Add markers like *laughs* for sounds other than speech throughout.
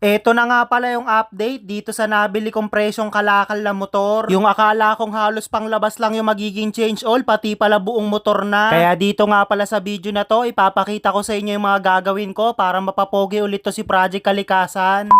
Eto na nga pala yung update dito sa nabili kong presyong kalakal na motor. Yung akala kong halos panglabas lang yung magiging change all, pati pala buong motor na. Kaya dito nga pala sa video na to, ipapakita ko sa inyo yung mga gagawin ko para mapapogi ulit to si Project Kalikasan.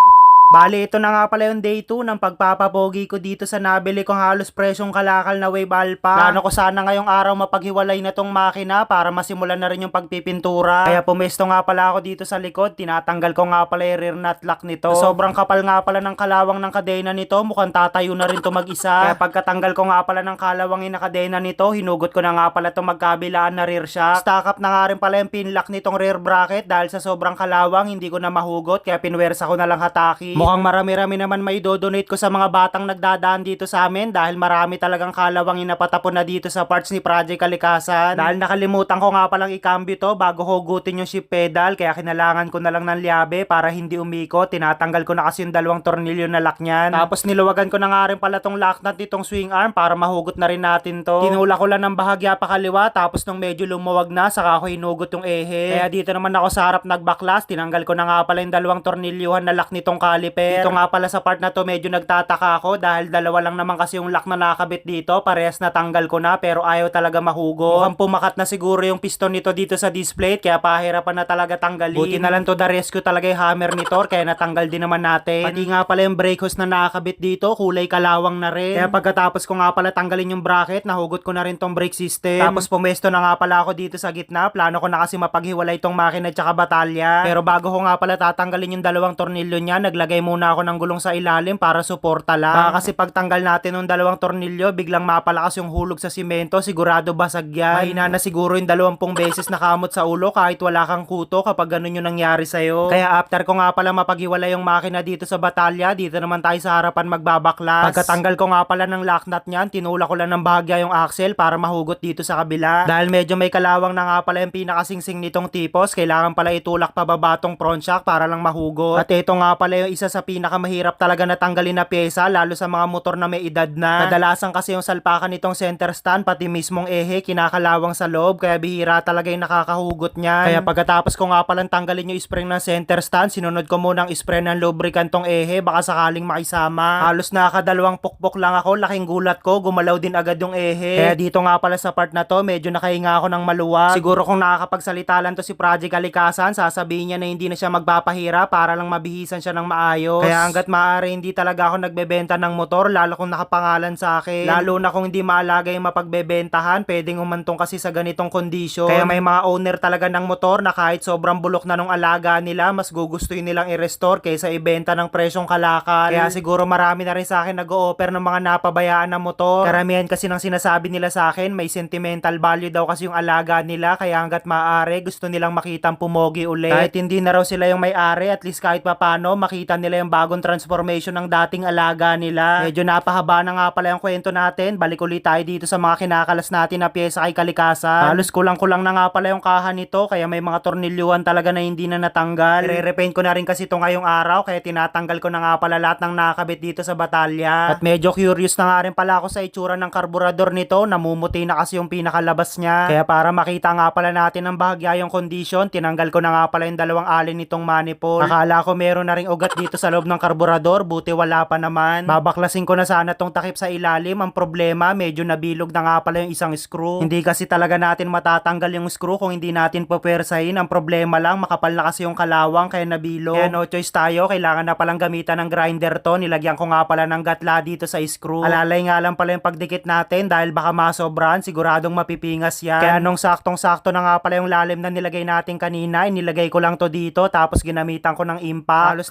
Bali, ito na nga pala yung day 2 ng pagpapapogi ko dito sa nabili kong halos presyong kalakal na Wave Alpha. Plano ko sana ngayong araw mapaghiwalay na tong makina para masimulan na rin yung pagpipintura. Kaya pumesto nga pala ako dito sa likod, tinatanggal ko nga pala yung rear nut lock nito. Sobrang kapal nga pala ng kalawang ng kadena nito, mukhang tatayo na rin to mag-isa. Kaya pagkatanggal ko nga pala ng kalawangin na kadena nito, hinugot ko na nga pala itong magkabilaan na rear shock. Stack up na nga rin pala yung pin lock nitong rear bracket dahil sa sobrang kalawang, hindi ko na mahugot, kaya pinwersa ko na lang hataki. Mukhang marami-rami naman may dodonate ko sa mga batang nagdadaan dito sa amin dahil marami talagang kalawang inapatapon na dito sa parts ni Project Kalikasan. Dahil nakalimutan ko nga palang ikambyo to bago hugutin yung shift pedal kaya kinalangan ko na lang ng liabe para hindi umiko. Tinatanggal ko na kasi yung dalawang tornilyo na lock niyan. Tapos niluwagan ko na nga rin pala tong lock nut nitong swing arm para mahugot na rin natin to. Tinula ko lang ng bahagya pa kaliwa tapos nung medyo lumuwag na saka ako hinugot yung ehe. Kaya dito naman ako sa harap nagbaklas. Tinanggal ko na nga pala yung dalawang tornilyuhan na lock nitong caliper. Dito nga pala sa part na to medyo nagtataka ako dahil dalawa lang naman kasi yung lock na nakabit dito. Parehas natanggal ko na pero ayaw talaga mahugo. Mukhang pumakat na siguro yung piston nito dito sa display kaya pahirapan na talaga tanggalin. Buti na lang to the rescue talaga yung hammer nito *laughs* kaya natanggal din naman natin. Pati nga pala yung brake hose na nakakabit dito kulay kalawang na rin. Kaya pagkatapos ko nga pala tanggalin yung bracket nahugot ko na rin tong brake system. Tapos pumesto na nga pala ako dito sa gitna. Plano ko na kasi mapaghiwalay tong makina at saka batalya. Pero bago ko nga pala tatanggalin yung dalawang tornilyo niya, naglagay muna ako ng gulong sa ilalim para suporta lang. Baka kasi pagtanggal natin ng dalawang tornilyo, biglang mapalakas yung hulog sa simento, sigurado basag yan. Mahina na siguro yung dalawampung beses nakamot sa ulo kahit wala kang kuto kapag ganun yung nangyari sa'yo. Kaya after ko nga pala mapaghiwalay yung makina dito sa batalya, dito naman tayo sa harapan magbabaklas. Pagkatanggal ko nga pala ng lock nut niyan, tinula ko lang ng bahagya yung axle para mahugot dito sa kabila. Dahil medyo may kalawang na nga pala yung pinakasingsing nitong tipos, kailangan pala itulak pababa tong front shock para lang mahugot. At ito nga pala yung isa sa pinakamahirap talaga na tanggalin na pyesa, lalo sa mga motor na may edad na. Kadalasan kasi yung salpakan nitong center stand, pati mismong ehe, kinakalawang sa loob, kaya bihira talaga yung nakakahugot niyan. Kaya pagkatapos ko nga palang tanggalin yung spring ng center stand, sinunod ko munang spray ng lubricant tong ehe, baka sakaling makisama. Halos nakakadalawang pukpok lang ako, laking gulat ko, gumalaw din agad yung ehe. Kaya dito nga pala sa part na to, medyo nakahinga ako ng maluwag. Siguro kung nakakapagsalita lang to si Project Alikasan, sasabihin niya na hindi na siya magpapahira para lang mabihisan siya ng maayos. Kaya hanggat maaari hindi talaga ako nagbebenta ng motor, lalo kung nakapangalan sa akin. Lalo na kung hindi maalaga yung mapagbebentahan, pwedeng umantong kasi sa ganitong kondisyon. Kaya may mga owner talaga ng motor na kahit sobrang bulok na nung alaga nila, mas gugustuhin nilang i-restore kaysa ibenta ng presyong kalakal. Kaya siguro marami na rin sa akin nag-o-offer ng mga napabayaan na motor. Karamihan kasi ng sinasabi nila sa akin, may sentimental value daw kasi yung alaga nila, kaya hanggat maaari, gusto nilang makitang pumogi ulit. Kahit hindi na raw sila yung may-ari, at least kahit papano, makita nila yung bagong transformation ng dating alaga nila. Medyo napahaba na nga pala yung kwento natin. Balik ulit tayo dito sa mga kinakalas natin na pyesa kay Kalikasan. Halos kulang-kulang na nga pala yung kaha nito, kaya may mga tornilyuhan talaga na hindi na natanggal. Re-repaint ko na rin kasi ito ngayong araw, kaya tinatanggal ko na nga pala lahat ng nakakabit dito sa batalya. At medyo curious na nga rin pala ako sa itsura ng karburador nito, namumuti na kasi yung pinakalabas niya. Kaya para makita nga pala natin ang bahagya yung condition, tinanggal ko na nga pala yung dalawang alin nitong manifold. Akala ko meron na ring ugat dito sa loob ng karburador, buti wala pa naman. Babaklasin ko na sana tong takip sa ilalim. Ang problema, medyo nabilog na nga pala yung isang screw. Hindi kasi talaga natin matatanggal yung screw kung hindi natin pupwersahin. Ang problema lang, makapal na kasi yung kalawang kaya nabilog. Kaya no choice tayo, kailangan na palang gamitan ng grinder to. Nilagyan ko nga pala ng gatla dito sa screw. Alalay nga lang pala yung pagdikit natin dahil baka masobran, siguradong mapipingas yan. Kaya nung saktong-sakto na nga pala yung lalim na nilagay natin kanina, inilagay ko lang to dito tapos ginamitan ko ng impa. Halos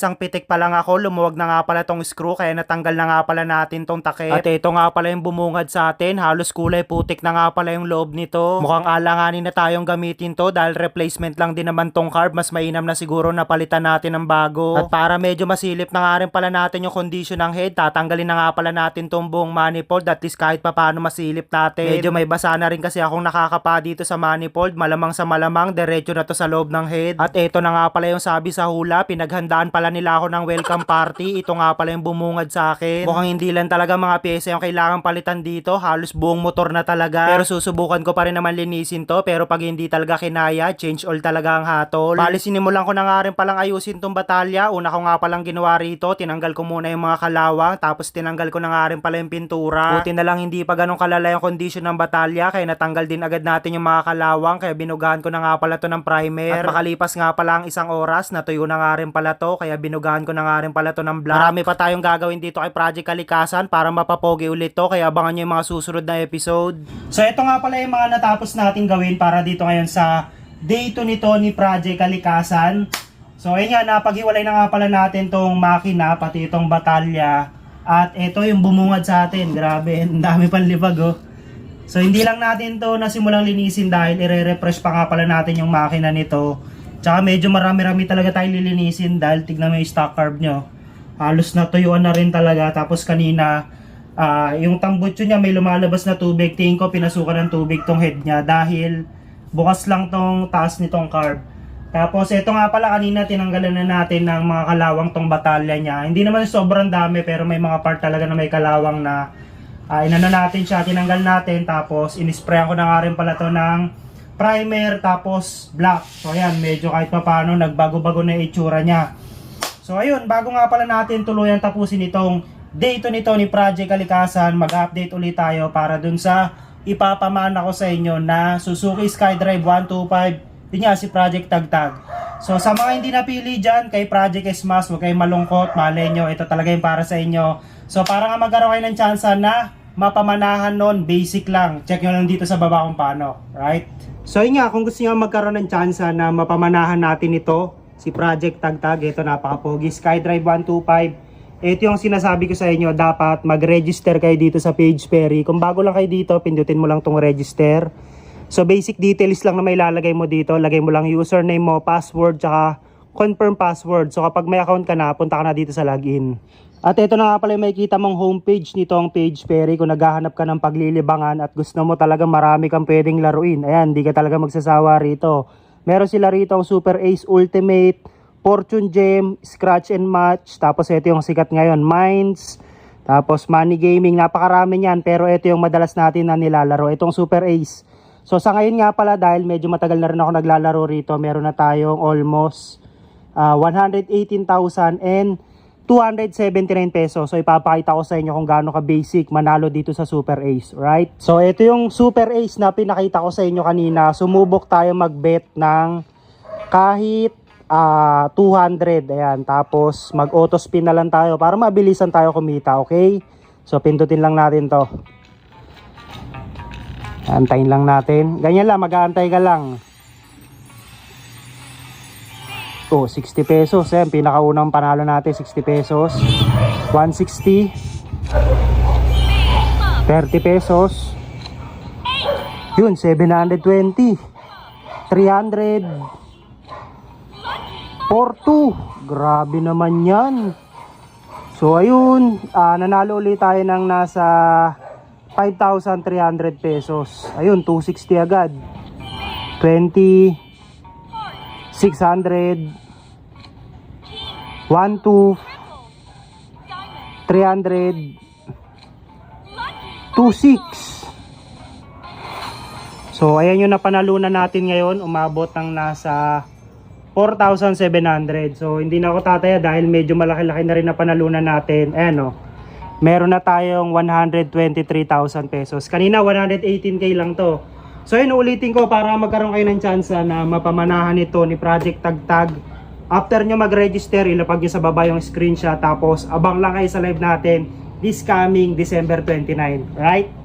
nakakaisang pitik pa lang ako, lumuwag na nga pala tong screw kaya natanggal na nga pala natin tong takip. At ito nga pala yung bumungad sa atin, halos kulay putik na nga pala yung loob nito. Mukhang alanganin na tayong gamitin to dahil replacement lang din naman tong carb, mas mainam na siguro na palitan natin ng bago. At para medyo masilip na nga rin pala natin yung condition ng head, tatanggalin na nga pala natin tong buong manifold at least kahit pa paano masilip natin. Medyo may basa na rin kasi akong nakakapa dito sa manifold, malamang sa malamang, diretso na to sa loob ng head. At ito na nga pala yung sabi sa hula, pinaghandaan pala gagawa nila ako ng welcome party. Ito nga pala yung bumungad sa akin. Mukhang hindi lang talaga mga pyesa yung kailangan palitan dito. Halos buong motor na talaga. Pero susubukan ko pa rin naman linisin to. Pero pag hindi talaga kinaya, change all talaga ang hatol. Bali sinimulan ko na nga rin palang ayusin tong batalya. Una ko nga palang ginawa rito. Tinanggal ko muna yung mga kalawang. Tapos tinanggal ko na nga rin pala yung pintura. Buti na lang hindi pa ganun kalala yung condition ng batalya. Kaya natanggal din agad natin yung mga kalawang. Kaya binugahan ko na nga pala to ng primer. At makalipas nga pala ang isang oras, natuyo na nga rin pala to. Kaya binugahan ko na nga rin pala to ng black. Marami pa tayong gagawin dito kay Project Kalikasan para mapapogi ulit to. Kaya abangan nyo yung mga susunod na episode. So ito nga pala yung mga natapos nating gawin para dito ngayon sa day 2 nito ni Project Kalikasan. So ayun nga, napaghiwalay na nga pala natin tong makina, pati itong batalya. At ito yung bumungad sa atin. Grabe, ang dami pang libag oh. So hindi lang natin to nasimulang linisin dahil ire-refresh pa nga pala natin yung makina nito. Tsaka medyo marami-rami talaga tayong lilinisin dahil tignan mo yung stock carb nyo. Halos natuyuan na rin talaga. Tapos kanina, ah, yung tambutso niya may lumalabas na tubig. Tingin ko pinasukan ng tubig tong head niya dahil bukas lang tong taas nitong carb. Tapos ito nga pala kanina tinanggalan na natin ng mga kalawang tong batalya niya. Hindi naman sobrang dami pero may mga part talaga na may kalawang na uh, inano natin siya, tinanggal natin tapos inisprayan ko na nga rin pala to ng primer tapos black. So ayan, medyo kahit pa paano nagbago-bago na itsura niya. So ayun, bago nga pala natin tuluyan tapusin itong day to nito ni Project Kalikasan, mag-update ulit tayo para dun sa ipapamana ko sa inyo na Suzuki SkyDrive 125 yun si Project Tagtag. So sa mga hindi napili dyan, kay Project Smash, huwag kayong malungkot, malay nyo, ito talaga yung para sa inyo. So para nga magkaroon kayo ng chance na mapamanahan nun, basic lang. Check nyo lang dito sa baba kung paano, right? So yun nga, kung gusto nyo magkaroon ng chance na mapamanahan natin ito, si Project Tagtag, ito napaka-pogi, SkyDrive 125. Ito yung sinasabi ko sa inyo, dapat mag-register kayo dito sa page Perry. Kung bago lang kayo dito, pindutin mo lang tong register. So basic details lang na may lalagay mo dito. Lagay mo lang username mo, password, tsaka confirm password. So kapag may account ka na, punta ka na dito sa login. At ito na nga pala yung makikita mong homepage nito ang page Perry kung naghahanap ka ng paglilibangan at gusto mo talaga marami kang pwedeng laruin. Ayan, di ka talaga magsasawa rito. Meron sila rito ang Super Ace Ultimate, Fortune Gem, Scratch and Match, tapos ito yung sikat ngayon, Mines, tapos Money Gaming, napakarami niyan pero ito yung madalas natin na nilalaro, itong Super Ace. So sa ngayon nga pala dahil medyo matagal na rin ako naglalaro rito, meron na tayong almost ah, 118,000 and 279 pesos. So ipapakita ko sa inyo kung gaano ka basic manalo dito sa Super Ace, right? So ito yung Super Ace na pinakita ko sa inyo kanina. Sumubok tayo magbet ng kahit ah, 200. Ayan, tapos mag-auto spin na lang tayo para mabilisan tayo kumita, okay? So pindutin lang natin 'to. Antayin lang natin. Ganyan lang, mag-aantay ka lang. Oh, 60 pesos. Ayan, pinakaunang panalo natin, 60 pesos. 160. 30 pesos. Yun, 720. 300. 42. Grabe naman yan. So, ayun. ah, nanalo ulit tayo ng nasa 5,300 pesos. Ayun, 260 agad. 20, 600, 1, 2, 300, 2, 6. So, ayan yung napanalunan natin ngayon. Umabot ng nasa 4,700. So, hindi na ako tataya dahil medyo malaki-laki na rin na panalunan natin. Ayan o. Meron na tayong 123,000 pesos. Kanina 118k lang to. So yun, ulitin ko para magkaroon kayo ng chance na mapamanahan ito ni Project Tagtag. After nyo mag-register, ilapag nyo sa baba yung screenshot. Tapos abang lang kayo sa live natin this coming December 29. Right?